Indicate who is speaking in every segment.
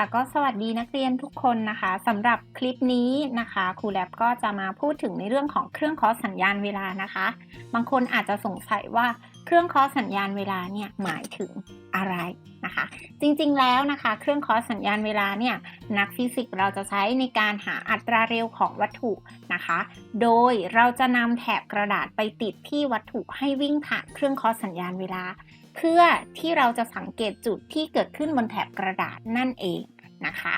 Speaker 1: ค่ะก็สวัสดีนักเรียนทุกคนนะคะสำหรับคลิปนี้นะคะครูแลบก็จะมาพูดถึงในเรื่องของเครื่องเคาะสัญญาณเวลานะคะ บางคนอาจจะสงสัยว่าเครื่องเคาะสัญญาณเวลาเนี่ยหมายถึงอะไรนะคะ จริงๆแล้วนะคะ เครื่องเคาะสัญญาณเวลาเนี่ยนักฟิสิกส์เราจะใช้ในการหาอัตราเร็วของวัตถุนะคะ โดยเราจะนำแถบกระดาษไปติดที่วัตถุให้วิ่งผ่านเครื่องเคาะสัญญาณเวลา เพื่อที่เราจะสังเกตจุดที่เกิดขึ้นบนแถบกระดาษนั่นเองนะคะ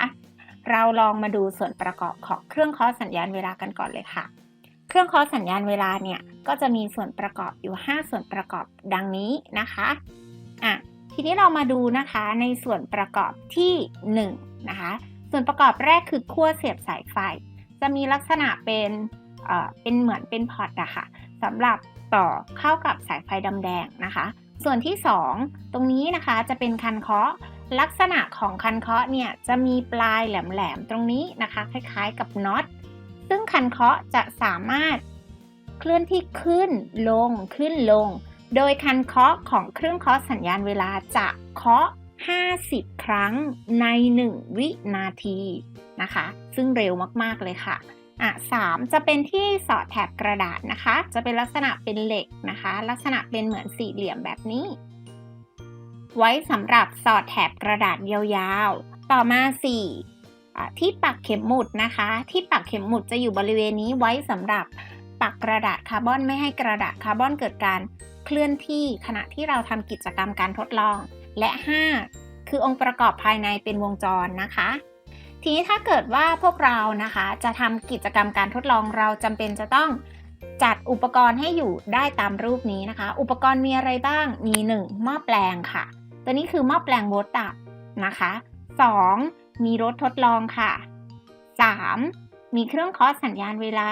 Speaker 1: เราลองมาดูส่วนประกอบของเครื่องเคาะสัญญาณเวลากันก่อนเลยค่ะ เครื่องเคาะสัญญาณเวลาเนี่ยก็จะมีส่วนประกอบอยู่ 5 ส่วนประกอบดังนี้นะคะอะทีนี้เรามาดูนะคะในส่วนประกอบที่ 1 นะคะ ส่วนประกอบแรกคือขั้วเสียบสายไฟ จะมีลักษณะเป็นเอ่อเป็นเหมือนเป็นพอร์ตอะค่ะสำหรับต่อเข้ากับสายไฟดำแดงนะคะ ส่วนที่ 2 ตรงนี้นะคะจะเป็นคันเคาะ ลักษณะของคันเคาะเนี่ยจะมีปลายแหลมๆตรงนี้นะคะ คล้ายๆกับน็อต ซึ่งคันเคาะจะสามารถเคลื่อนที่ขึ้นลงขึ้นลง โดยคันเคาะของเครื่องเคาะสัญญาณเวลาจะเคาะ 50 ครั้งใน 1 วินาทีนะคะ ซึ่งเร็วมากๆเลยค่ะ อะสามจะเป็นที่สอดแถบกระดาษนะคะ จะเป็นลักษณะเป็นเหล็กนะคะ ลักษณะเป็นเหมือนสี่เหลี่ยมแบบนี้ ไว้สำหรับสอดแถบกระดาษยาวๆ ต่อมา4อะที่ปักเข็มหมุดนะคะ ที่ปักเข็มหมุดจะอยู่บริเวณนี้ไว้สำหรับปักกระดาษคาร์บอนไม่ให้กระดาษคาร์บอนเกิดการเคลื่อนที่ขณะที่เราทำกิจกรรมการทดลอง และ 5 คือองค์ประกอบภายในเป็นวงจรนะคะ ทีนี้ถ้าเกิดว่าพวกเรานะคะจะทำกิจกรรมการทดลองเราจำเป็นจะต้องจัดอุปกรณ์ให้อยู่ได้ตามรูปนี้นะคะ อุปกรณ์มีอะไรบ้าง มี 1 หม้อแปลงค่ะ ตัวนี้คือหม้อแปลงโวลต์ตับนะคะ 2. มีรถทดลองค่ะ 3. มีเครื่องเคาะสัญญาณเวลา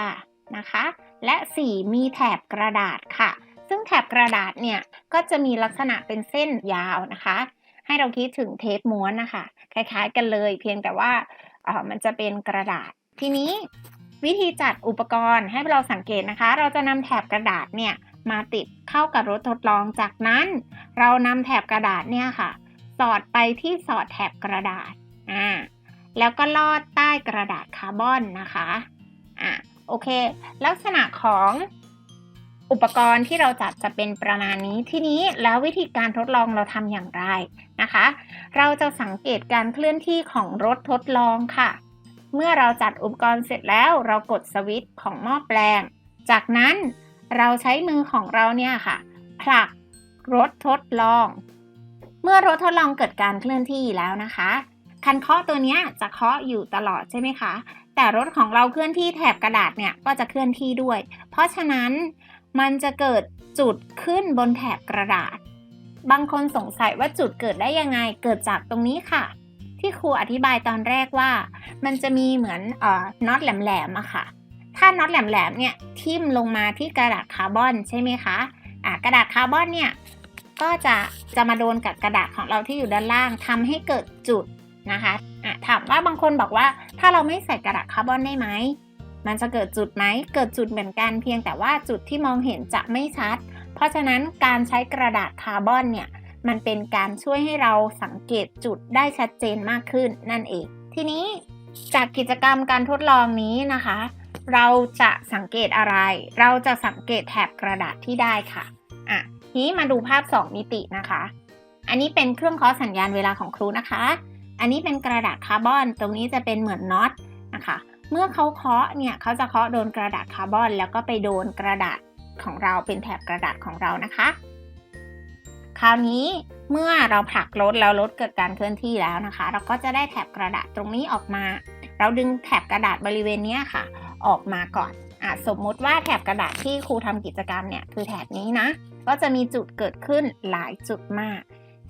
Speaker 1: นะคะ และ 4. มีแถบกระดาษค่ะ ซึ่งแถบกระดาษเนี่ยก็จะมีลักษณะเป็นเส้นยาวนะคะ ให้เราคิดถึงเทปม้วนนะคะ คล้ายๆกันเลย เพียงแต่ว่า มันจะเป็นกระดาษ ทีนี้วิธีจัดอุปกรณ์ให้เราสังเกตนะคะ เราจะนำแถบกระดาษเนี่ยมาติดเข้ากับรถทดลองจากนั้น เรานำแถบกระดาษเนี่ยค่ะ สอดไปที่สอดแถบกระดาษอ่าแล้วก็ลอดใต้กระดาษคาร์บอนนะคะอ่าโอเค ลักษณะของ อุปกรณ์ที่เราจัดจะเป็นประมาณนี้ทีนี้แล้ววิธีการทดลองเราทำอย่างไรนะคะ เราจะสังเกตการเคลื่อนที่ของรถทดลองค่ะ เมื่อเราจัดอุปกรณ์เสร็จแล้วเรากดสวิตช์ของหม้อแปลง จากนั้นเราใช้มือของเราเนี่ยค่ะ ผลักรถทดลอง เมื่อรถทดลองเกิดการเคลื่อนที่แล้วนะคะคันเคาะตัวนี้จะเคาะอยู่ตลอดใช่ไหมคะ แต่รถของเราเคลื่อนที่แถบกระดาษเนี่ยก็จะเคลื่อนที่ด้วย เพราะฉะนั้น มันจะเกิดจุดขึ้นบนแถบกระดาษ บางคนสงสัยว่าจุดเกิดได้ยังไง เกิดจากตรงนี้ค่ะ ที่ครูอธิบายตอนแรกว่า มันจะมีเหมือนเอ่อน็อตแหลมๆอะค่ะ ถ้าน็อตแหลมๆเนี่ยทิ่มลงมาที่กระดาษคาร์บอนใช่ไหมคะะกระดาษคาร์บอนเนี่ยก็จะจะมาโดนกับกระดาษของเราที่อยู่ด้านล่างทำให้เกิดจุดนะคะะถามว่าบางคนบอกว่าถ้าเราไม่ใส่กระดาษคาร์บอนได้ไหม มันจะเกิดจุดไหม เกิดจุดเหมือนกันเพียงแต่ว่าจุดที่มองเห็นจะไม่ชัด เพราะฉะนั้นการใช้กระดาษคาร์บอนเนี่ย มันเป็นการช่วยให้เราสังเกตจุดได้ชัดเจนมากขึ้นนั่นเอง ทีนี้จากกิจกรรมการทดลองนี้นะคะ เราจะสังเกตอะไร เราจะสังเกตแถบกระดาษที่ได้ค่ะ อะ ทีนี้มาดูภาพ 2 มิตินะคะ อันนี้เป็นเครื่องเคาะสัญญาณเวลาของครูนะคะ อันนี้เป็นกระดาษคาร์บอน ตรงนี้จะเป็นเหมือนน็อตนะคะ เมื่อเขาเคาะเนี่ยเขาจะเคาะโดนกระดาษคาร์บอน แล้วก็ไปโดนกระดาษของเราเป็นแถบกระดาษของเรานะคะ คราวนี้เมื่อเราผลักรถแล้วรถเกิดการเคลื่อนที่แล้วนะคะ เราก็จะได้แถบกระดาษตรงนี้ออกมา เราดึงแถบกระดาษบริเวณนี้ค่ะ ออกมาก่อนอะสมมุติว่าแถบกระดาษที่ครูทำกิจกรรมเนี่ยคือแถบนี้นะ ก็จะมีจุดเกิดขึ้นหลายจุดมาก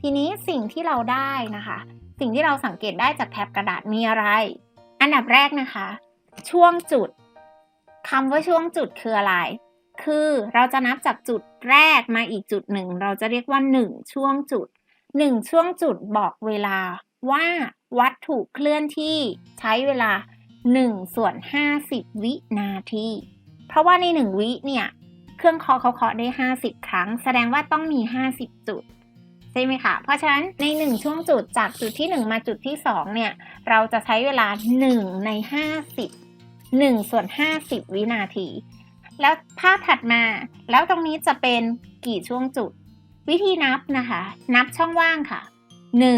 Speaker 1: ทีนี้สิ่งที่เราได้นะคะ สิ่งที่เราสังเกตได้จากแถบกระดาษมีอะไร อันดับแรกนะคะ ช่วงจุดคำว่าช่วงจุดคืออะไร คือเราจะนับจากจุดแรกมาอีกจุดหนึ่ง เราจะเรียกว่า1ช่วงจุด1ช่วงจุดบอกเวลาว่าวัตถุเคลื่อนที่ใช้เวลา1ส่วน50 วินาที เพราะว่าใน 1 วิเนี่ย เครื่องเคาะเขาเคาะได้ 50 ครั้ง แสดงว่าต้องมี 50 จุด ใช่ไหมคะ เพราะฉะนั้นใน 1 ช่วงจุดจากจุดที่ 1 มาจุดที่ 2 เนี่ย เราจะใช้เวลา 1 ใน 50 1ส่วน50 วินาที แล้วภาพถัดมา แล้วตรงนี้จะเป็นกี่ช่วงจุด วิธีนับนะคะ นับช่องว่างค่ะ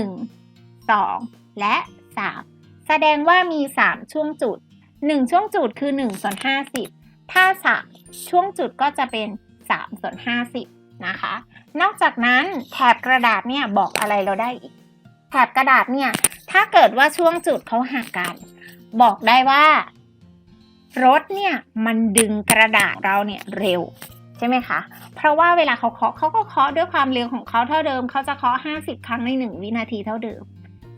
Speaker 1: 1 2 และ 3 แสดงว่ามี 3 ช่วงจุด 1 ช่วงจุดคือ1ส่วน50 ถ้า 3 ช่วงจุดก็จะเป็น3ส่วน50 นะคะ นอกจากนั้นแถบกระดาษเนี่ยบอกอะไรเราได้อีก แถบกระดาษเนี่ย ถ้าเกิดว่าช่วงจุดเขาห่างกัน บอกได้ว่า รถเนี่ยมันดึงกระดาษเราเนี่ยเร็วใช่ไหมคะ เพราะว่าเวลาเขาเคาะเขาก็เคาะด้วยความเร็วของเขาเท่าเดิม เขาจะเคาะ 50 ครั้งใน 1 วินาทีเท่าเดิม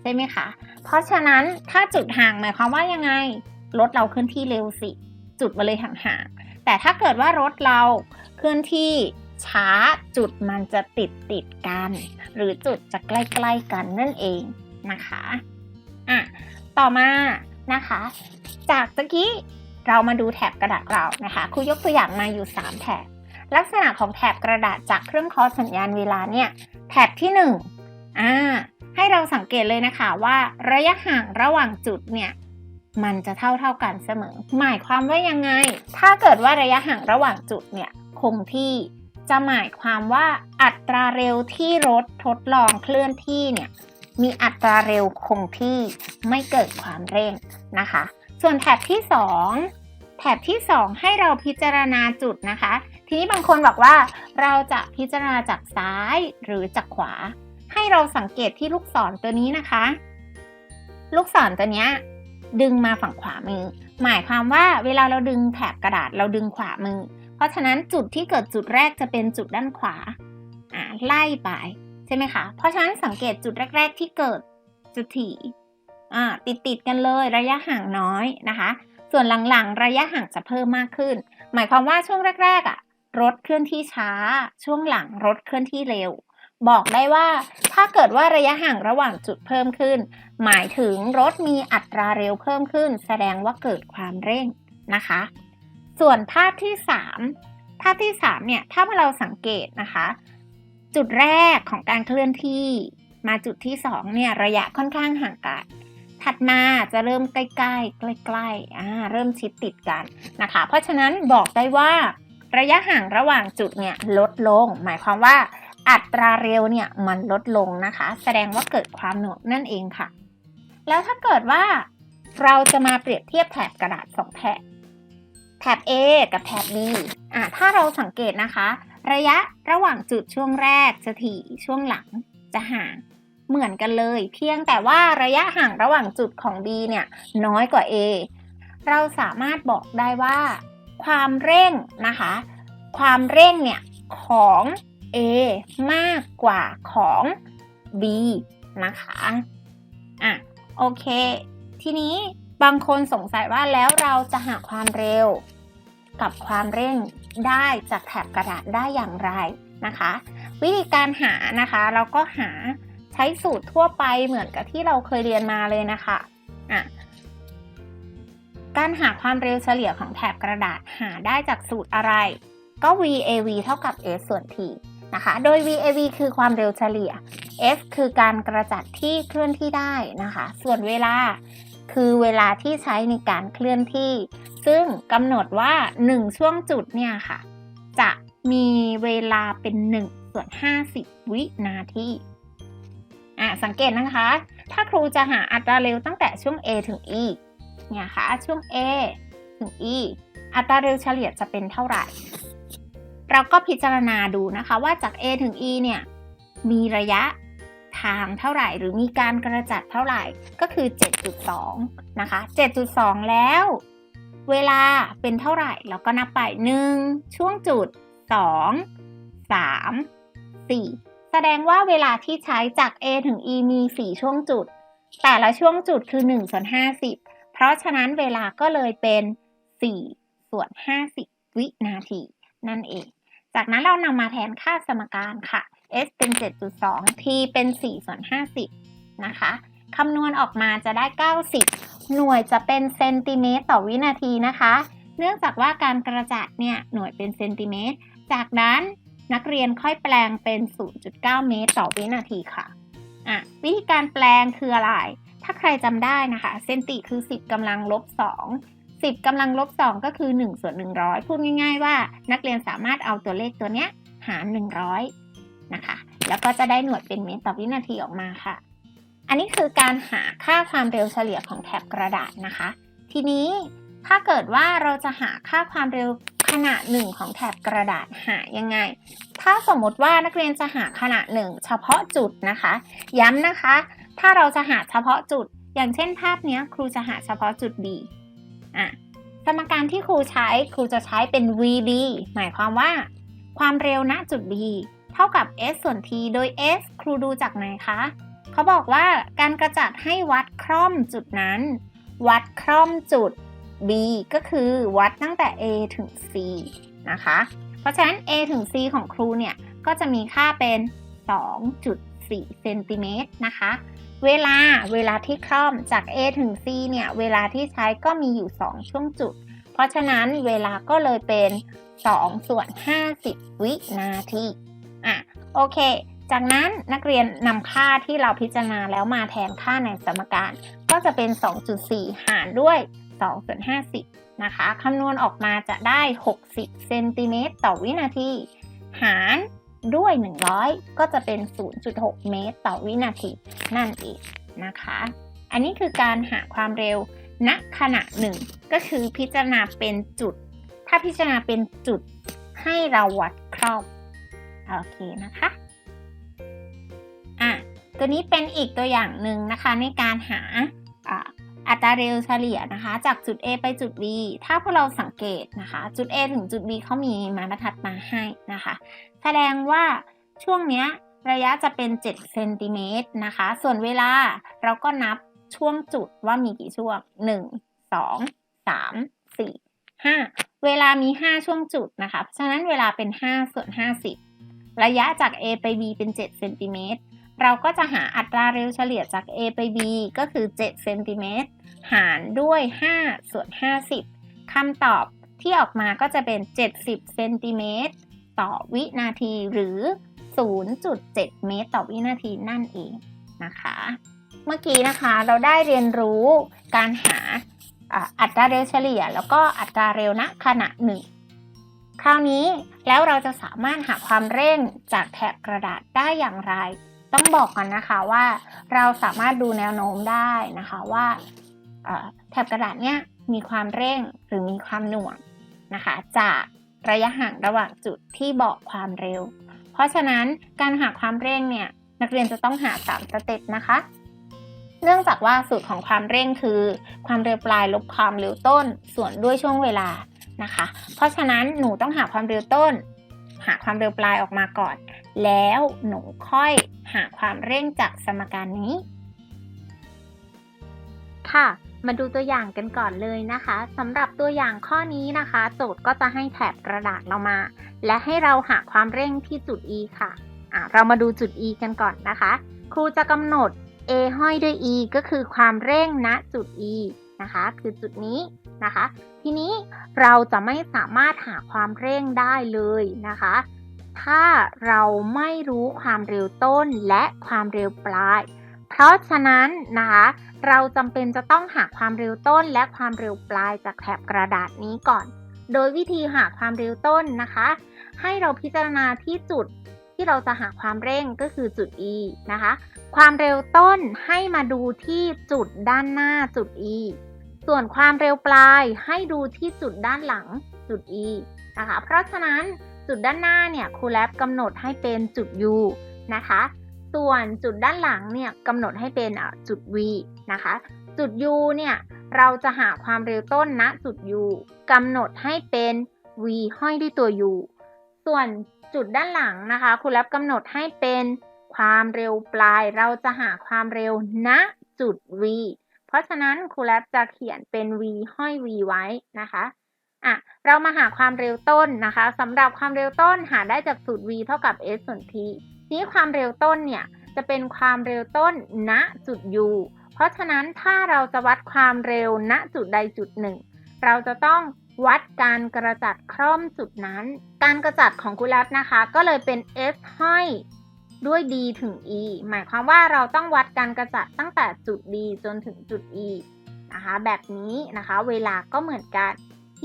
Speaker 1: ใช่ไหมคะ เพราะฉะนั้นถ้าจุดห่างหมายความว่ายังไงรถเราเคลื่อนที่เร็วสิ จุดมาเลยห่างๆแต่ถ้าเกิดว่ารถเราเคลื่อนที่ช้าจุดมันจะติดติดกัน หรือจุดจะใกล้ๆกันนั่นเองนะคะอะต่อมานะคะ จากตะกี้ เรามาดูแถบกระดาษเรานะคะครูยกตัวอย่างมาอยู่ 3 แถบ ลักษณะของแถบกระดาษจากเครื่องคอสัญญาณเวลาเนี่ย แถบที่1อ่าให้เราสังเกตเลยนะคะว่าระยะห่างระหว่างจุดเนี่ยมันจะเท่าเท่ากันเสมอ หมายความว่ายังไง ถ้าเกิดว่าระยะห่างระหว่างจุดเนี่ยคงที่จะหมายความว่าอัตราเร็วที่รถทดลองเคลื่อนที่เนี่ยมีอัตราเร็วคงที่ไม่เกิดความเร่งนะคะ ส่วนแถบที่ 2แถบที่ 2 ให้เราพิจารณาจุดนะคะ ทีนี้บางคนบอกว่าเราจะพิจารณาจากซ้ายหรือจากขวา ให้เราสังเกตที่ลูกศรตัวนี้นะคะ ลูกศรตัวนี้ดึงมาฝั่งขวามือ หมายความว่าเวลาเราดึงแถบกระดาษเราดึงขวามือ เพราะฉะนั้นจุดที่เกิดจุดแรกจะเป็นจุดด้านขวาอ่าไล่ไปใช่ไหมคะ เพราะฉะนั้นสังเกตจุดแรก ๆ ที่เกิดจะถี่ ติดติดกันเลยระยะห่างน้อยนะคะ ส่วนหลังๆ ระยะห่างจะเพิ่มมากขึ้น หมายความว่าช่วงแรกๆอะรถเคลื่อนที่ช้า ช่วงหลังรถเคลื่อนที่เร็ว บอกได้ว่าถ้าเกิดว่าระยะห่างระหว่างจุดเพิ่มขึ้น หมายถึงรถมีอัตราเร็วเพิ่มขึ้น แสดงว่าเกิดความเร่งนะคะ ส่วนภาพที่ 3 ภาพที่ 3 เนี่ย ถ้าเราสังเกตนะคะ จุดแรกของการเคลื่อนที่ มาจุดที่ 2 เนี่ย ระยะค่อนข้างห่างกัน ถัดมาจะเริ่มใกล้ๆ ใกล้ๆอ่าเริ่มชิดติดกันนะคะ เพราะฉะนั้นบอกได้ว่า ระยะห่างระหว่างจุดเนี่ยลดลง หมายความว่าอัตราเร็วเนี่ยมันลดลงนะคะ แสดงว่าเกิดความหน่วงนั่นเองค่ะ แล้วถ้าเกิดว่าเราจะมาเปรียบเทียบแถบกระดาษสองแถบแถบ A กับแถบ B อะถ้าเราสังเกตนะคะ ระยะระหว่างจุดช่วงแรกจะถี่ช่วงหลังจะห่าง เหมือนกันเลย เพียงแต่ว่าระยะห่างระหว่างจุดของ B เนี่ยน้อยกว่า A เราสามารถบอกได้ว่า ความเร่งนะคะ ความเร่งเนี่ยของ A มากกว่าของ B นะคะอะโอเค ทีนี้บางคนสงสัยว่าแล้วเราจะหาความเร็ว กับความเร่งได้จากแถบกระดาษได้อย่างไรนะคะ วิธีการหานะคะเราก็หา ใช้สูตรทั่วไปเหมือนกับที่เราเคยเรียนมาเลยนะคะอะการหาความเร็วเฉลี่ยของแถบกระดาษหาได้จากสูตรอะไร ก็ VAV เท่ากับ S ส่วน T นะคะ โดย VAV คือความเร็วเฉลี่ย S คือการกระจัดที่เคลื่อนที่ได้นะคะ ส่วนเวลาคือเวลาที่ใช้ในการเคลื่อนที่ ซึ่งกำหนดว่า 1 ช่วงจุดเนี่ยค่ะ จะมีเวลาเป็น 1 ส่วน 50 วินาที อะสังเกตนะคะ ถ้าครูจะหาอัตราเร็วตั้งแต่ช่วง A ถึง E เนี่ยค่ะช่วง A ถึง E อัตราเร็วเฉลี่ยจะเป็นเท่าไหร่ เราก็พิจารณาดูนะคะว่าจาก A ถึง E เนี่ยมีระยะทางเท่าไหร่ หรือมีการกระจัดเท่าไหร่ก็คือ 7.2 นะคะ 7.2 แล้ว เวลาเป็นเท่าไหร่เราก็นับไป 1 ช่วงจุด 2 3 4 แสดงว่าเวลาที่ใช้จาก A ถึง E มี 4 ช่วงจุด แต่ละช่วงจุดคือ 1 ส่วน 50 เพราะฉะนั้นเวลาก็เลยเป็น 4 ส่วน 50 วินาที นั่นเอง จากนั้นเรานำมาแทนค่าสมการค่ะ s เป็น 7.2 t เป็น 4 ส่วน 50 นะคะคำนวณออกมาจะได้ 90 หน่วยจะเป็นเซนติเมตรต่อวินาทีนะคะ เนื่องจากว่าการกระจัดเนี่ยหน่วยเป็นเซนติเมตร จากนั้น นักเรียนค่อยแปลงเป็น 0.9 เมตรต่อวินาทีค่ะอะวิธีการแปลงคืออะไร ถ้าใครจำได้นะคะ เซนติคือ 10กำลังลบ 2 10กำลังลบ 2 ก็คือ 1 ส่วน 100 พูดง่าย ๆ ว่านักเรียนสามารถเอาตัวเลขตัวเนี้ยหาร 100 นะคะ แล้วก็จะได้หน่วยเป็นเมตรต่อวินาทีออกมาค่ะ อันนี้คือการหาค่าความเร็วเฉลี่ยของแถบกระดาษนะคะ ทีนี้ถ้าเกิดว่าเราจะหาค่าความเร็ว ขนาดหนึ่งของแถบกระดาษหายังไง ถ้าสมมติว่านักเรียนจะหาขนาดหนึ่งเฉพาะจุดนะคะ ย้ำนะคะ ถ้าเราจะหาเฉพาะจุด อย่างเช่นภาพนี้ครูจะหาเฉพาะจุด B อะสมการที่ครูใช้ครูจะใช้เป็น VB หมายความว่า ความเร็วณจุด B เท่ากับ s ส่วน t โดย s ครูดูจากไหนคะ เขาบอกว่าการกระจัดให้วัดคร่อมจุดนั้น วัดคร่อมจุด B ก็คือวัดตั้งแต่ A ถึง C นะคะ เพราะฉะนั้น A ถึง C ของครูเนี่ยก็จะมีค่าเป็น 2.4เซนติเมตรนะคะ เวลาเวลาที่คร่อมจาก A ถึง C เนี่ยเวลาที่ใช้ก็มีอยู่ 2 ช่วงจุด เพราะฉะนั้นเวลาก็เลยเป็น 2 ส่วน 50 วินาทีอะโอเค จากนั้นนักเรียนนำค่าที่เราพิจารณาแล้วมาแทนค่าในสมการ ก็จะเป็น 2.4 หารด้วย 2ส่วน50 นะคะคำนวณออกมาจะได้ 60 เซนติเมตรต่อวินาที หารด้วย 100 ก็จะเป็น 0.6 เมตรต่อวินาทีนั่นเองนะคะ อันนี้คือการหาความเร็วณขณะหนึ่ง ก็คือพิจารณาเป็นจุด ถ้าพิจารณาเป็นจุดให้เราวัดครอบ โอเคนะคะอะตัวนี้เป็นอีกตัวอย่างหนึ่งนะคะในการหา อัตราเร็วเฉลี่ยนะคะ จากจุด A ไปจุด B ถ้าพวกเราสังเกตนะคะ จุด A ถึงจุด B เขามีมาบรรทัดมาให้นะคะ แสดงว่าช่วงเนี้ยระยะจะเป็น7เซนติเมตรนะคะ ส่วนเวลาเราก็นับช่วงจุดว่ามีกี่ช่วง 1 2 3 4 5 เวลามี 5 ช่วงจุดนะคะ เพราะฉะนั้นเวลาเป็น 5 ส่วน 50 ระยะจาก A ไป B เป็น7เซนติเมตร เราก็จะหาอัตราเร็วเฉลี่ยจาก A ไป B ก็คือ 7 เซนติเมตร หารด้วย 5 ส่วน 50 คำตอบที่ออกมาก็จะเป็น 70 เซนติเมตรต่อวินาทีหรือ 0.7 เมตรต่อวินาทีนั่นเองนะคะ เมื่อกี้นะคะเราได้เรียนรู้การหาอัตราเร็วเฉลี่ย แล้วก็อัตราเร็วณขณะหนึ่ง คราวนี้แล้วเราจะสามารถหาความเร่งจากแถบกระดาษได้อย่างไร ต้องบอกก่อนนะคะว่าเราสามารถดูแนวโน้มได้นะคะว่าแถบกระดาษเนี้ยมีความเร่งหรือมีความหน่วงนะคะ จากระยะห่างระหว่างจุดที่บอกความเร็ว เพราะฉะนั้นการหาความเร่งเนี่ยนักเรียนจะต้องหา3สเต็ปนะคะ เนื่องจากว่าสูตรของความเร่งคือ ความเร็วปลายลบความเร็วต้น ส่วนด้วยช่วงเวลานะคะ เพราะฉะนั้นหนูต้องหาความเร็วต้น หาความเร็วปลายออกมาก่อน แล้วหนูค่อย หาความเร่งจากสมการนี้ ค่ะ มาดูตัวอย่างกันก่อนเลยนะคะสำหรับตัวอย่างข้อนี้นะคะ โจทย์ก็จะให้แถบกระดาษเรามา และให้เราหาความเร่งที่จุด E ค่ะอะเรามาดูจุด E กันก่อนนะคะ ครูจะกำหนด A ห้อยด้วย E ก็คือความเร่งณจุด E นะคะคือจุดนี้นะคะ ทีนี้เราจะไม่สามารถหาความเร่งได้เลยนะคะ ถ้าเราไม่รู้ความเร็วต้นและความเร็วปลาย เพราะฉะนั้นนะคะเราจำเป็นจะต้องหาความเร็วต้นและความเร็วปลายจากแถบกระดาษนี้ก่อน โดยวิธีหาความเร็วต้นนะคะ ให้เราพิจารณาที่จุดที่เราจะหาความเร่งก็คือจุด E นะคะ ความเร็วต้นให้มาดูที่จุดด้านหน้าจุด E ส่วนความเร็วปลายให้ดูที่จุดด้านหลังจุด E นะคะ เพราะฉะนั้น จุดด้านหน้าเนี่ยครูแลบกำหนดให้เป็นจุด U นะคะ ส่วนจุดด้านหลังเนี่ยกำหนดให้เป็นจุด V นะคะ จุด U เนี่ยเราจะหาความเร็วต้นณจุด U กำหนดให้เป็น V ห้อยด้วยตัว U ส่วนจุดด้านหลังนะคะครูแลบกำหนดให้เป็นความเร็วปลาย เราจะหาความเร็วณจุด V เพราะฉะนั้นครูแลบจะเขียนเป็น V ห้อย V ไว้นะคะ อะเรามาหาความเร็วต้นนะคะสำหรับความเร็วต้นหาได้จากสูตร v เท่ากับ s ส่วน t นี้ความเร็วต้นเนี่ยจะเป็นความเร็วต้นณจุด u เพราะฉะนั้นถ้าเราจะวัดความเร็วณจุดใดจุดหนึ่ง เราจะต้องวัดการกระจัดคร่อมจุดนั้น การกระจัดของคูแลบนะคะ ก็เลยเป็น S ห้อยด้วย D ถึง E หมายความว่าเราต้องวัดการกระจัดตั้งแต่จุด D จนถึงจุด E นะคะ แบบนี้นะคะ เวลาก็เหมือนกัน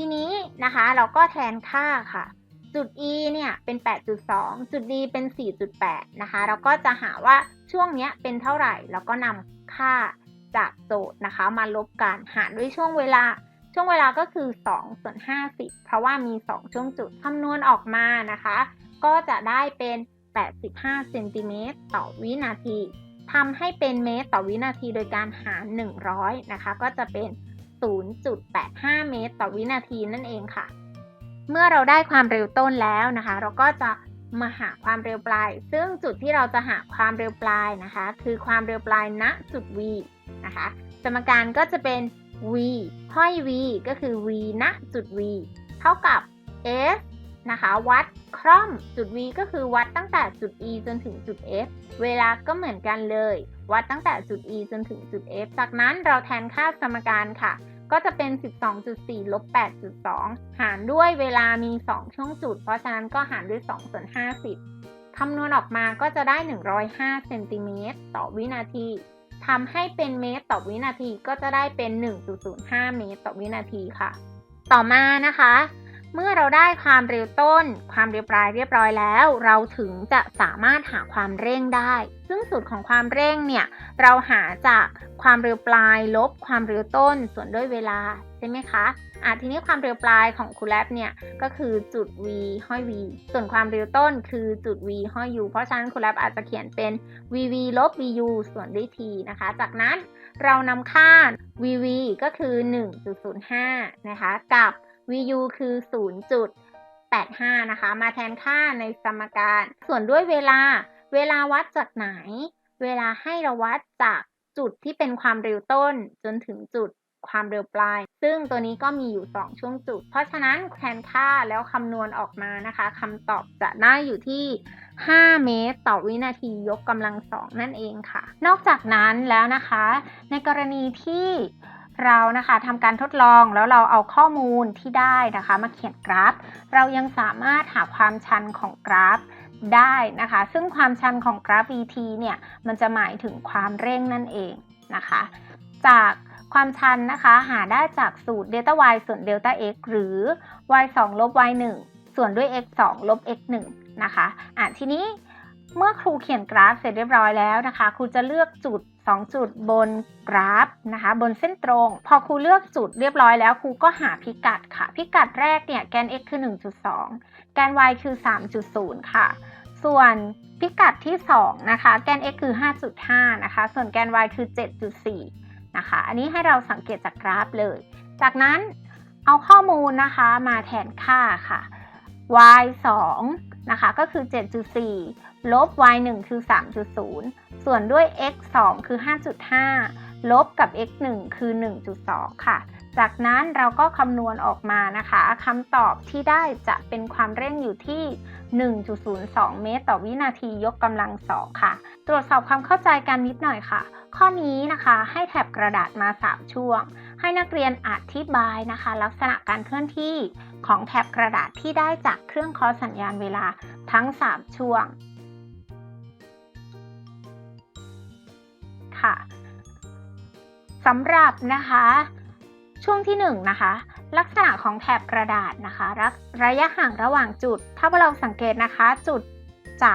Speaker 1: ทีนี้นะคะเราก็แทนค่าค่ะ จุด E เนี่ยเป็น 8.2 จุด D เป็น 4.8 นะคะ เราก็จะหาว่าช่วงเนี้ยเป็นเท่าไหร่ แล้วก็นำค่าจากโจทย์นะคะ มาลบกันหารด้วยช่วงเวลา ช่วงเวลาก็คือ2ส่วน50 เพราะว่ามี 2 ช่วงจุดคำนวณออกมานะคะ ก็จะได้เป็น 85เซนติเมตรต่อวินาทีทำให้เป็นเมตรต่อวินาทีโดยการหาร 100 นะคะ ก็จะเป็น 0.85 เมตร ต่อวินาทีนั่นเองค่ะ เมื่อเราได้ความเร็วต้นแล้วนะคะ เราก็จะมาหาความเร็วปลาย ซึ่งจุดที่เราจะหาความเร็วปลายนะคะ คือความเร็วปลายณจุด v นะคะ สมการก็จะเป็น v ห้อย v ก็คือ v ณจุด v เท่ากับ s นะคะ วัดคร่อมจุด v ก็คือวัดตั้งแต่จุด e จนถึงจุด f เวลาก็เหมือนกันเลย วัดตั้งแต่จุด e จนถึงจุด f จากนั้นเราแทนค่าสมการค่ะ ก็จะเป็น 12.4ลบ8.2 หารด้วยเวลามี 2 ช่วงจุด เพราะฉะนั้นก็หารด้วย2ส่วน50 คำนวณออกมาก็จะได้ 105เซนติเมตรต่อวินาทีทำให้เป็นเมตรต่อวินาทีก็จะได้เป็น 1.05 เมตรต่อวินาทีค่ะ ต่อมานะคะ เมื่อเราได้ความเร็วต้น ความเร็วปลายเรียบร้อยแล้ว เราถึงจะสามารถหาความเร่งได้ ซึ่งสูตรของความเร่งเนี่ยเราหาจากความเร็วปลายลบความเร็วต้นส่วนด้วยเวลาใช่ไหมคะอะทีนี้ความเร็วปลายของคูแลบเนี่ยก็คือจุด v ห้อย v ส่วนความเร็วต้นคือจุด v ห้อย u เพราะฉะนั้นคูแลบอาจจะเขียนเป็น vv ลบ vu ส่วนด้วย t นะคะ จากนั้นเรานำค่า vv ก็คือ 1.05 นะคะ กับ vu คือ 0.85 นะคะ มาแทนค่าในสมการ ส่วนด้วยเวลา เวลาวัดจากไหน เวลาให้เราวัดจากจุดที่เป็นความเร็วต้น จนถึงจุดความเร็วปลาย ซึ่งตัวนี้ก็มีอยู่ 2 ช่วงจุด เพราะฉะนั้นแทนค่าแล้วคำนวณออกมานะคะคำตอบจะได้อยู่ที่ 5 เมตรต่อวินาทียกกำลังสองนั่นเองค่ะ นอกจากนั้นแล้วนะคะ ในกรณีที่ เรานะคะทำการทดลองแล้วเราเอาข้อมูลที่ได้นะคะ มาเขียนกราฟ เรายังสามารถหาความชันของกราฟได้นะคะ ซึ่งความชันของกราฟ VT เนี่ยมันจะหมายถึงความเร่งนั่นเองนะคะ จากความชันนะคะหาได้จากสูตร delta y ส่วน delta x หรือ y 2ลบ y 1ส่วนด้วย x 2ลบ x 1นะคะอะทีนี้เมื่อครูเขียนกราฟเสร็จเรียบร้อยแล้วนะคะ ครูจะเลือกจุด 2 จุดบนกราฟนะคะ บนเส้นตรง พอครูเลือกจุดเรียบร้อยแล้วครูก็หาพิกัดค่ะ พิกัดแรกเนี่ยแกน x คือ 1.2 แกน y คือ 3.0 ค่ะ ส่วนพิกัดที่ 2 นะคะ แกน x คือ 5.5 นะคะ ส่วนแกน y คือ 7.4 นะคะ อันนี้ให้เราสังเกตจากกราฟเลย จากนั้นเอาข้อมูลนะคะมาแทนค่าค่ะ y 2 นะคะ ก็คือ 7.4 ลบ y 1คือ 3.0 ส่วนด้วย x 2 คือ 5.5 ลบกับ x 1คือ 1.2 ค่ะ จากนั้นเราก็คำนวณออกมานะคะคำตอบที่ได้จะเป็นความเร่งอยู่ที่ 1.02 เมตรต่อวินาทียกกำลังสองค่ะ ตรวจสอบความเข้าใจกันนิดหน่อยค่ะ ข้อนี้นะคะให้แถบกระดาษมา 3 ช่วง ให้นักเรียนอธิบายนะคะ ลักษณะการเคลื่อนที่ของแถบกระดาษที่ได้จากเครื่องคอสัญญาณเวลาทั้ง 3 ช่วง ค่ะสำหรับนะคะช่วงที่1นนะคะ ลักษณะของแถบกระดาษนะคะระระยะห่างระหว่างจุด ถ้าเราสังเกตนะคะจุดจะ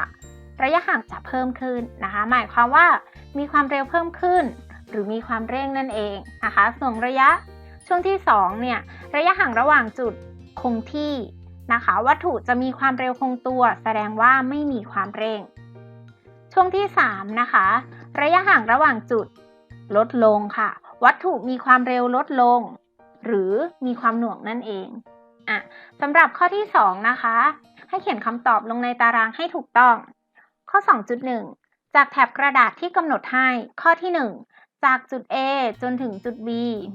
Speaker 1: ระยะห่างจะเพิ่มขึ้นนะคะ หมายความว่ามีความเร็วเพิ่มขึ้น หรือมีความเร่งนั่นเองนะคะส่วนระยะช่วงที่2เนี่ยระยะห่างระหว่างจุดคงที่นะคะ วัตถุจะมีความเร็วคงตัว แสดงว่าไม่มีความเร่ง ช่วงที่3นะคะ ระยะห่างระหว่างจุด ลดลงค่ะ วัตถุมีความเร็วลดลง หรือมีความหน่วงนั่นเองอะสำหรับข้อที่ 2 นะคะ ให้เขียนคำตอบลงในตารางให้ถูกต้อง ข้อ 2.1 จากแถบกระดาษที่กำหนดให้ ข้อที่ 1 จากจุด A จนถึงจุด B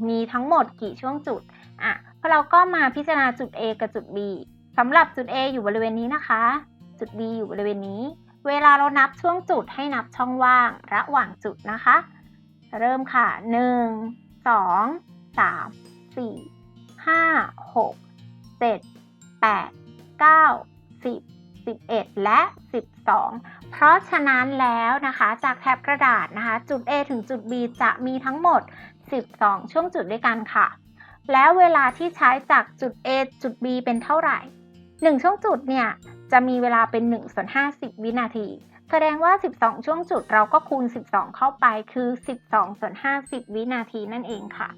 Speaker 1: มีทั้งหมดกี่ช่วงจุดอะพอเราก็มาพิจารณาจุด A กับจุด B สำหรับจุด A อยู่บริเวณนี้นะคะ จุด B อยู่บริเวณนี้ เวลาเรานับช่วงจุดให้นับช่องว่างระหว่างจุดนะคะ เริ่มค่ะ 1 2 3 4 5 6 7 8 9 10 11 และ 12 เพราะฉะนั้นแล้วนะคะจากแถบกระดาษนะคะ จุด A ถึงจุด B จะมีทั้งหมด 12 ช่วงจุดด้วยกันค่ะ แล้วเวลาที่ใช้จากจุด A จุด B เป็นเท่าไหร่ 1 ช่วงจุดเนี่ย จะมีเวลาเป็น1ส่วน50 วินาที แสดงว่า 12 ช่วงจุดเราก็คูณ 12 เข้าไปคือ 12ส่วน50 วินาทีนั่นเองค่ะ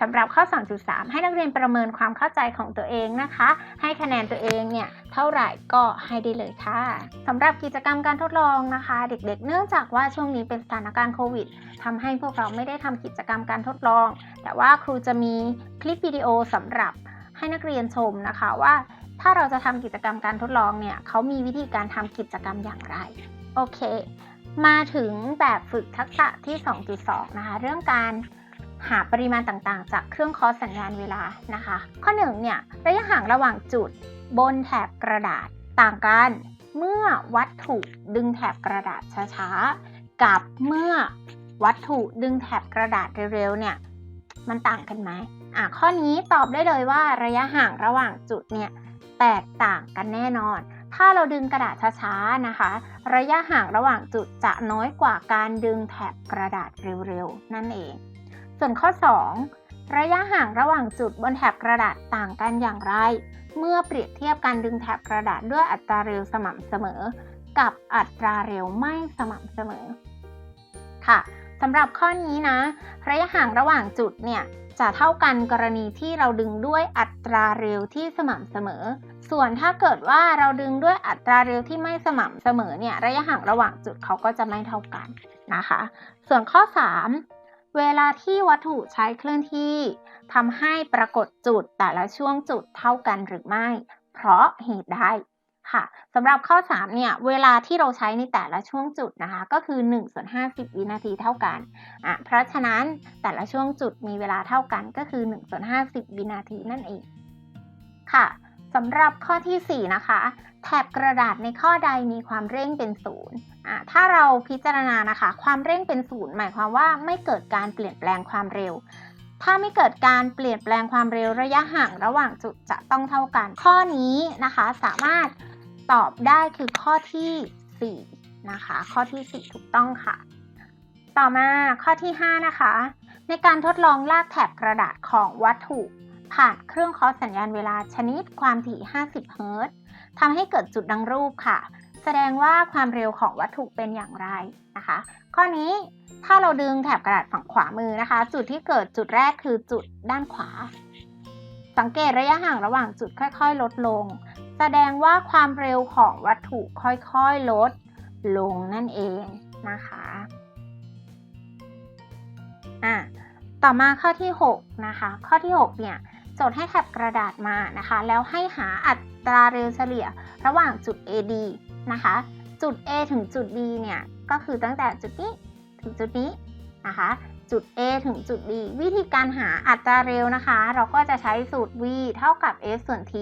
Speaker 1: สำหรับข้อ 2.3 ให้นักเรียนประเมินความเข้าใจของตัวเองนะคะ ให้คะแนนตัวเองเนี่ยเท่าไหร่ก็ให้ได้เลยค่ะสำหรับกิจกรรมการทดลองนะคะ เด็กๆ เนื่องจากว่าช่วงนี้เป็นสถานการณ์โควิดทำให้พวกเราไม่ได้ทำกิจกรรมการทดลอง แต่ว่าครูจะมีคลิปวิดีโอสำหรับให้นักเรียนชมนะคะว่า ถ้าเราจะทำกิจกรรมการทดลองเนี่ยเขามีวิธีการทำกิจกรรมอย่างไร โอเค มาถึงแบบฝึกทักษะที่ 2.2 นะคะ เรื่องการหาปริมาณต่างๆ จากเครื่องคอสัญญาณเวลานะคะ ข้อ1เนี่ยระยะห่างระหว่างจุดบนแถบกระดาษต่างกัน เมื่อวัตถุดึงแถบกระดาษช้าๆ กับเมื่อวัตถุดึงแถบกระดาษเร็วๆเนี่ยมันต่างกันไหมอะข้อนี้ตอบได้เลยว่าระยะห่างระหว่างจุดเนี่ย แตกต่างกันแน่นอน ถ้าเราดึงกระดาษช้าๆนะคะ ระยะห่างระหว่างจุดจะน้อยกว่าการดึงแถบกระดาษเร็วๆ นั่นเอง ส่วนข้อ 2 ระยะห่างระหว่างจุดบนแถบกระดาษต่างกันอย่างไร เมื่อเปรียบเทียบการดึงแถบกระดาษด้วยอัตราเร็วสม่ำเสมอ กับอัตราเร็วไม่สม่ำเสมอ ค่ะสำหรับข้อนี้นะ ระยะห่างระหว่างจุดเนี่ยจะเท่ากันกรณีที่เราดึงด้วยอัตราเร็วที่สม่ำเสมอ ส่วนถ้าเกิดว่าเราดึงด้วยอัตราเร็วที่ไม่สม่ำเสมอเนี่ยระยะห่างระหว่างจุดเขาก็จะไม่เท่ากันนะคะ ส่วนข้อ 3 เวลาที่วัตถุใช้เคลื่อนที่ทำให้ปรากฏจุดแต่ละช่วงจุดเท่ากันหรือไม่ เพราะเหตุใดค่ะสำหรับข้อ 3 เนี่ย เวลาที่เราใช้ในแต่ละช่วงจุดนะคะ ก็คือ1ส่วน50 วินาทีเท่ากันอะเพราะฉะนั้นแต่ละช่วงจุดมีเวลาเท่ากันก็คือ1ส่วน50 วินาทีนั่นเอง ค่ะ สำหรับข้อที่ 4 นะคะ แถบกระดาษในข้อใดมีความเร่งเป็นศูนย์อะถ้าเราพิจารณานะคะ ความเร่งเป็นศูนย์หมายความว่าไม่เกิดการเปลี่ยนแปลงความเร็ว ถ้าไม่เกิดการเปลี่ยนแปลงความเร็วระยะห่างระหว่างจุดจะต้องเท่ากัน ข้อนี้นะคะสามารถตอบได้คือข้อที่ 4 นะคะ ข้อที่ 4 ถูกต้องค่ะ ต่อมาข้อที่ 5 นะคะ ในการทดลองลากแถบกระดาษของวัตถุ ผ่านเครื่องเคอสัญญาณเวลาชนิดความถี่ 50 เฮิรตซ์ทำให้เกิดจุดดังรูปค่ะ แสดงว่าความเร็วของวัตถุเป็นอย่างไรนะคะ ข้อนี้ถ้าเราดึงแถบกระดาษฝั่งขวามือนะคะ จุดที่เกิดจุดแรกคือจุดด้านขวา สังเกตระยะห่างระหว่างจุดค่อยๆ ลดลง แสดงว่าความเร็วของวัตถุค่อยๆลดลงนั่นเองนะคะอะต่อมาข้อที่ 6 นะคะ ข้อที่ 6 เนี่ย จทย์ให้แถบกระดาษมานะคะ แล้วให้หาอัตราเร็วเฉลี่ยระหว่างจุด AD นะคะ จุด A ถึงจุด D เนี่ย ก็คือตั้งแต่จุดนี้ถึงจุดนี้นะคะ จุด A ถึงจุด D วิธีการหาอัตราเร็วนะคะ เราก็จะใช้สูตร v เท่ากับ s ส่วน t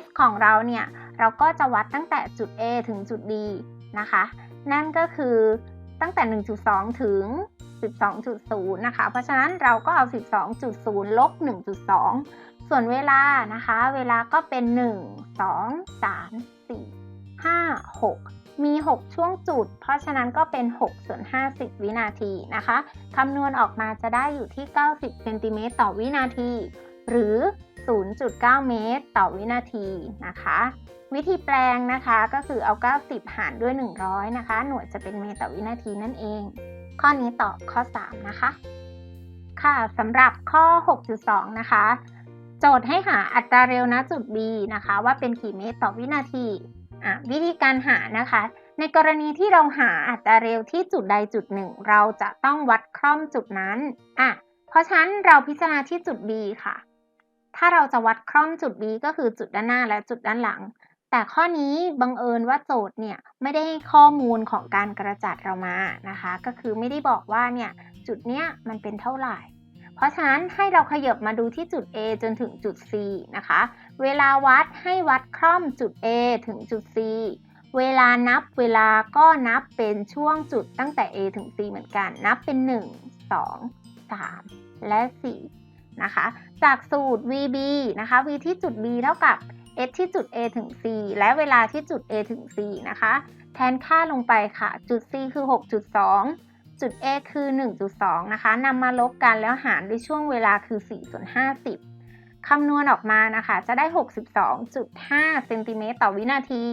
Speaker 1: s ของเราเนี่ย เราก็จะวัดตั้งแต่จุด A ถึงจุด D นะคะ นั่นก็คือตั้งแต่ 1.2 ถึง 12.0 นะคะ เพราะฉะนั้นเราก็เอา 12.0 ลบ 1.2 ส่วนเวลานะคะ เวลาก็เป็น 1 2 3 4 5 6 มี 6 ช่วงจุด เพราะฉะนั้นก็เป็น6ส่วน50 วินาทีนะคะ คำนวณออกมาจะได้อยู่ที่ 90 เซนติเมตรต่อวินาที หรือ 0.9 เมตรต่อวินาทีนะคะ วิธีแปลงนะคะก็คือเอา 90 หารด้วย 100 นะคะ หน่วยจะเป็นเมตรต่อวินาทีนั่นเอง ข้อนี้ตอบข้อ 3 นะคะ ค่ะสำหรับข้อ 6.2 นะคะ โจทย์ให้หาอัตราเร็วณจุด B นะคะ ว่าเป็นกี่เมตรต่อวินาทีอะวิธีการหานะคะ ในกรณีที่เราหาอัตราเร็วที่จุดใดจุดหนึ่ง เราจะต้องวัดคร่อมจุดนั้นอะเพราะฉะนั้นเราพิจารณาที่จุด B ค่ะ ถ้าเราจะวัดคร่อมจุด B ก็คือจุดด้านหน้าและจุดด้านหลัง แต่ข้อนี้บังเอิญว่าโจทย์เนี่ยไม่ได้ให้ข้อมูลของการกระจัดเรามานะคะ ก็คือไม่ได้บอกว่าเนี่ยจุดเนี้ยมันเป็นเท่าไหร่ เพราะฉะนั้นให้เราขยับมาดูที่จุด A จนถึงจุด C นะคะ เวลาวัดให้วัดคร่อมจุด A ถึงจุด C เวลานับเวลาก็นับเป็นช่วงจุดตั้งแต่ A ถึง C เหมือนกัน นับเป็น 1 2 3 และ 4 นะคะ จากสูตร VB นะคะ V ที่จุด B เท่ากับ S ที่จุด A ถึง C และเวลาที่จุด A ถึง C นะคะ แทนค่าลงไปค่ะ จุด C คือ 6.2 จุด A คือ 1.2 นะคะนำมาลบกันแล้วหารด้วยช่วงเวลาคือ4ส่วน50 คำนวณออกมานะคะ จะได้ 62.5เซนติเมตรต่อวินาที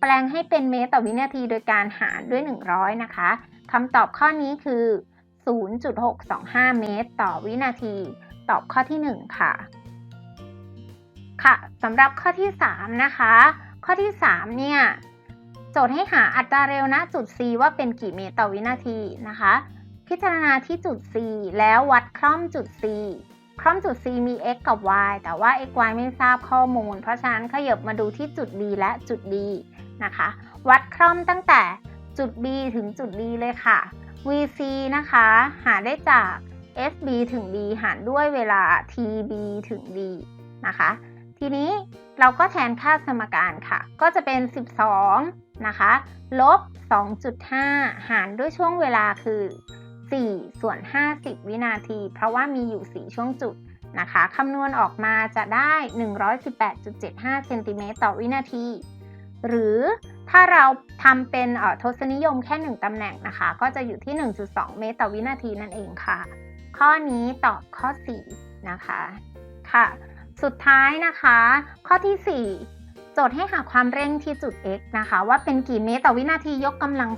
Speaker 1: แปลงให้เป็นเมตรต่อวินาทีโดยการหารด้วย 100 นะคะคำตอบข้อนี้คือ 0.625 เมตร ต่อวินาที ตอบข้อที่ 1 ค่ะ ค่ะสำหรับข้อที่ 3 นะคะ ข้อที่ 3 เนี่ยโจทย์ให้หาอัตราเร็วณจุด C ว่าเป็นกี่เมตรต่อวินาทีนะคะ พิจารณาที่จุด C แล้ววัดคล่อมจุด C คล่อมจุด C มี x กับ y แต่ว่า x y ไม่ทราบข้อมูล เพราะฉะนั้นขยับมาดูที่จุด D และจุด D นะคะ วัดคล่อมตั้งแต่จุด B ถึงจุด D เลยค่ะ VC นะคะ หาได้จาก FB ถึง D หารด้วยเวลา TB ถึง D นะคะ ทีนี้เราก็แทนค่าสมการค่ะ ก็จะเป็น 12 นะคะ ลบ 2.5 หารด้วยช่วงเวลาคือ 4 ส่วน 50 วินาที เพราะว่ามีอยู่ 4 ช่วงจุดนะคะคำนวณออกมาจะได้ 118.75เซนติเมตรต่อวินาที หรือถ้าเราทำเป็นออทศนิยมแค่ 1ตำแหน่งนะคะ ก็จะอยู่ที่ 1.2 เมตรต่อวินาทีนั่นเองค่ะ ข้อนี้ตอบข้อ 4 นะคะ ค่ะ สุดท้ายนะคะ ข้อที่ 4 โจทย์ให้หาความเร่งที่จุด x นะคะ ว่าเป็นกี่เมตรต่อวินาทียกกำลัง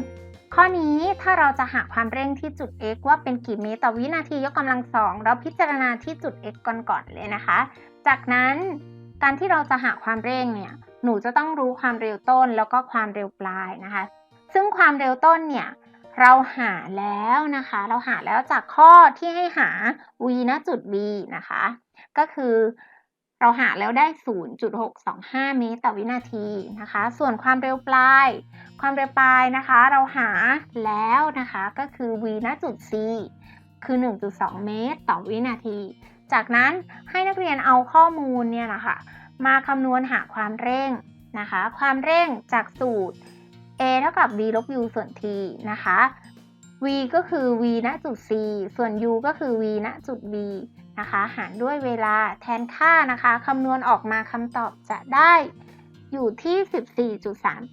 Speaker 1: 2ข้อนี้ถ้าเราจะหาความเร่งที่จุด x ว่าเป็นกี่เมตรต่อวินาทียกกำลัง2เราพิจารณาที่จุด x ก่อนก่อนๆเลยนะคะ จากนั้นการที่เราจะหาความเร่งเนี่ยหนูจะต้องรู้ความเร็วต้นแล้วก็ความเร็วปลายนะคะ ซึ่งความเร็วต้นเนี่ยเราหาแล้วนะคะ เราหาแล้วจากข้อที่ให้หา v ณจุด b นะคะ ก็คือเราหาแล้วได้ 0.625 เมตรต่อวินาทีนะคะ ส่วนความเร็วปลาย ความเร็วปลายนะคะ เราหาแล้วนะคะก็คือ v ณจุด c คือ 1.2 เมตรต่อวินาที จากนั้นให้นักเรียนเอาข้อมูลเนี่ยนะคะมาคำนวณหาความเร่งนะคะ ความเร่งจากสูตร a เท่ากับ v ลบ u ส่วน t นะคะ v ก็คือ v ณจุด c ส่วน u ก็คือ v ณจุด b นะคะ หารด้วยเวลาแทนค่านะคะคำนวณออกมาคำตอบจะได้อยู่ที่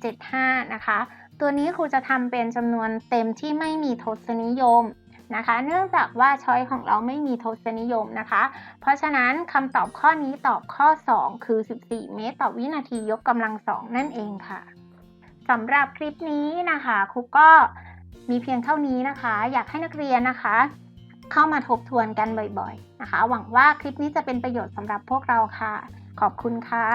Speaker 1: 14.375 นะคะ ตัวนี้ครูจะทำเป็นจำนวนเต็มที่ไม่มีทศนิยมนะคะ เนื่องจากว่าช้อยของเราไม่มีทศนิยมนะคะ เพราะฉะนั้นคำตอบข้อนี้ตอบข้อ 2 คือ 14 เมตรต่อวินาทียกกำลังสองนั่นเองค่ะสำหรับคลิปนี้นะคะครูก็มีเพียงเท่านี้นะคะ อยากให้นักเรียนนะคะ เข้ามาทบทวนกันบ่อยๆนะคะ หวังว่าคลิปนี้จะเป็นประโยชน์สำหรับพวกเราค่ะ ขอบคุณค่ะ